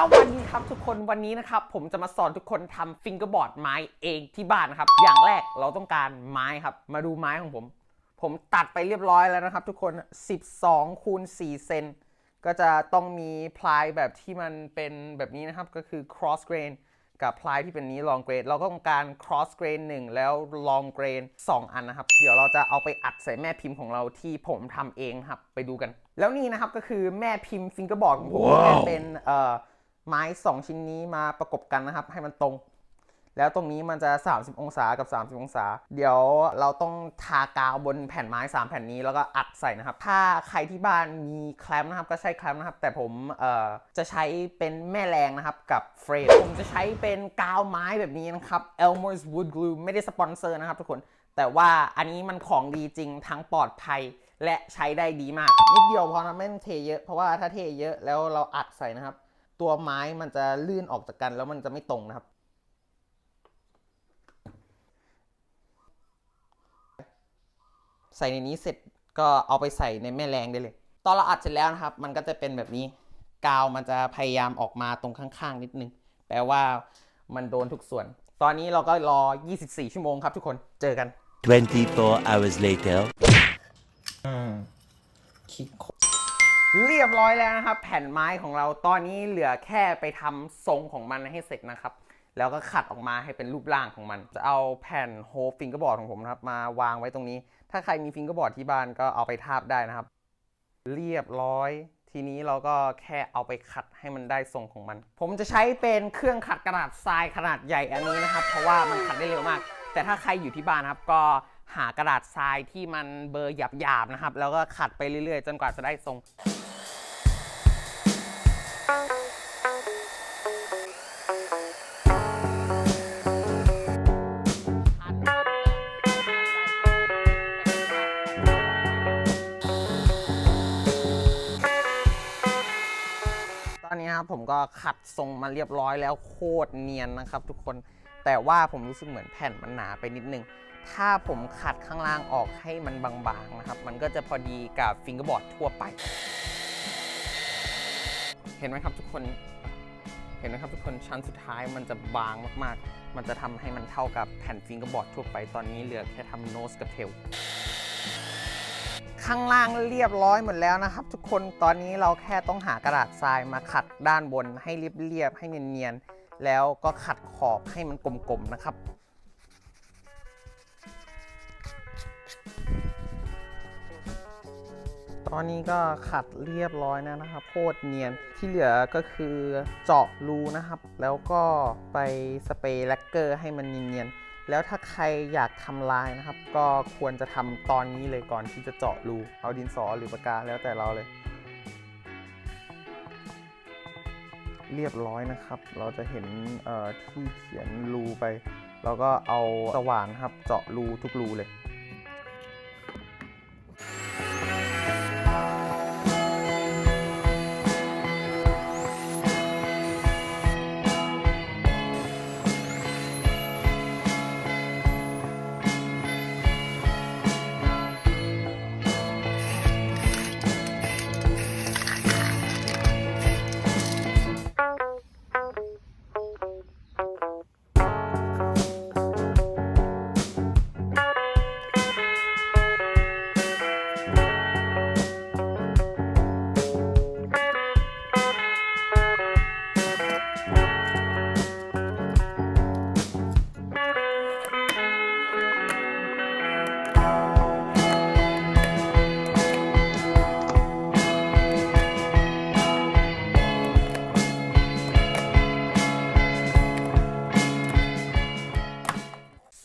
สวัสดีครับทุกคนวันนี้นะครับผมจะมาสอนทุกคนทำฟิงเกอร์บอร์ดไม้เองที่บ้านนะครับ อย่างแรกเราต้องการไม้ครับ มาดูไม้ของผม ผมตัดไปเรียบร้อยแล้วนะครับ ทุกคน 12คูณ4เซนก็จะต้องมีพลายแบบที่มันเป็นแบบนี้นะครับ ก็คือ cross grain กับพลายที่เป็นนี้ long grain เราก็ต้องการ cross grain 1 แล้ว long grain 2 อันนะครับ เดี๋ยวเราจะเอาไปอัดใส่แม่พิมพ์ของเราที่ผมทำเองครับไปดูกัน แล้วนี่นะครับก็คือแม่พิมพ์ฟิงเกอร์บอร์ดของผมแค่เป็นเอ่อ ไม้ 2 ชิ้นนี้มาประกบกันนะครับ ให้มันตรง แล้วตรงนี้มันจะ 30 องศากับ 30 องศา เดี๋ยวเราต้องทากาวบนแผ่นไม้ 3 แผ่นนี้แล้วก็อัดใส่นะครับ ถ้าใครที่บ้านมีแคลมนะครับก็ใช้แคลมนะครับ แต่ผมเอ่อจะใช้เป็นแม่แรงนะครับกับเฟรมผมจะใช้เป็นกาวไม้แบบนี้นะครับ Elmer's Wood Glue ไม่ได้สปอนเซอร์นะครับทุกคน แต่ว่าอันนี้มันของดีจริงทั้งปลอดภัยและใช้ได้ดีมาก นิดเดียวพอนะไม่ต้องเทเยอะเพราะว่าถ้าเทเยอะแล้วเราอัดใส่นะครับ ตัวไม้มันจะลื่นออกจากกันแล้วมันจะไม่ตรงนะครับ ใส่ในนี้เสร็จก็เอาไปใส่ในแม่แรงได้เลย ตอนเราอัดเสร็จแล้วนะครับ มันก็จะเป็นแบบนี้กาวมันจะพยายามออกมาตรงข้างๆนิดนึง แปลว่ามันโดนทุกส่วน ตอนนี้เราก็รอ 24 ชั่วโมงครับทุกคนเจอกัน 24 hours later. คิด เรียบร้อยแล้วนะครับ แผ่นไม้ของเราตอนนี้เหลือแค่ไปทำทรงของมันให้เสร็จนะครับ แล้วก็ขัดออกมาให้เป็นรูปร่างของมัน จะเอาแผ่นโฮฟฟิงเกอร์บอร์ดของผมนะครับ มาวางไว้ตรงนี้ ถ้าใครมีฟิงเกอร์บอร์ดที่บ้านก็เอาไปทาบได้นะครับ เรียบร้อย ทีนี้เราก็แค่เอาไปขัดให้มันได้ทรงของมัน ผมจะใช้เป็นเครื่องขัดกระดาษทรายขนาดใหญ่อันนี้นะครับ เพราะว่ามันขัดได้เร็วมาก แต่ถ้าใครอยู่ที่บ้านนะครับก็ หากระดาษทรายที่มันเบอร์หยาบๆนะครับ แล้วก็ขัดไปเรื่อยๆ จนกว่าจะได้ทรง ตอนนี้ครับผมก็ขัดทรงมาเรียบร้อยแล้วโคตรเนียนนะครับทุกคน แต่ว่าผมรู้สึกเหมือนแผ่นมันหนาไปนิดนึง ถ้าผมขัดข้างล่างออกให้มันบางๆนะครับ มันก็จะพอดีกับฟิงเกอร์บอร์ดทั่วไป เห็นไหมครับทุกคน เห็นไหมครับทุกคนชั้นสุดท้ายมันจะบางมากๆ มันจะทำให้มันเท่ากับแผ่นฟิงเกอร์บอร์ดทั่วไป ตอนนี้เหลือแค่ทำโนสกับเทลข้างล่างเรียบร้อยหมดแล้วนะครับ ทุกคนตอนนี้เราแค่ต้องหากระดาษทรายมาขัดด้านบนให้เรียบๆให้เนียนๆ แล้วก็ขัดขอบให้มันกลมๆนะครับ ตอนนี้ก็ขัดเรียบร้อยแล้วนะครับโคตรเนียนที่เหลือก็คือเจาะรูนะครับ แล้วก็ไปสเปรย์แลกเกอร์ให้มันเนียนๆแล้วถ้าใครอยากทำลายนะครับ ก็ควรจะทำตอนนี้เลยก่อนที่จะเจาะรูเอาดินสอหรือปากกาแล้วแต่เราเลย เรียบร้อยนะครับ เราจะเห็นที่เขียนรูไปแล้วก็เอาสว่านครับเจาะรูทุกรูเลย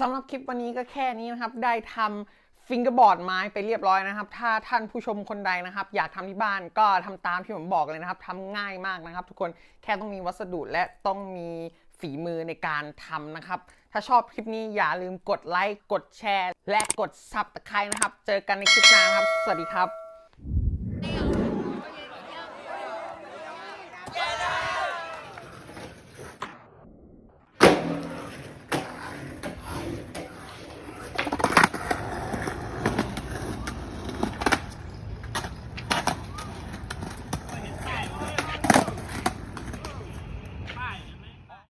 ำหรับคลิปวันนี้ก็แค่นี้นะครับ ได้ทำฟิงเกอร์บอร์ดไม้ไปเรียบร้อยนะครับ ถ้าท่านผู้ชมคนใดนะครับ อยากทำที่บ้านก็ทำตามที่ผมบอกเลยนะครับทำง่ายมากนะครับ ทุกคนแค่ต้องมีวัสดุและต้องมีฝีมือในการทำนะครับ ถ้าชอบคลิปนี้อย่าลืมกดไลค์ กดแชร์ และกดซับตะไคร้นะครับ เจอกันในคลิปหน้าครับ สวัสดีครับ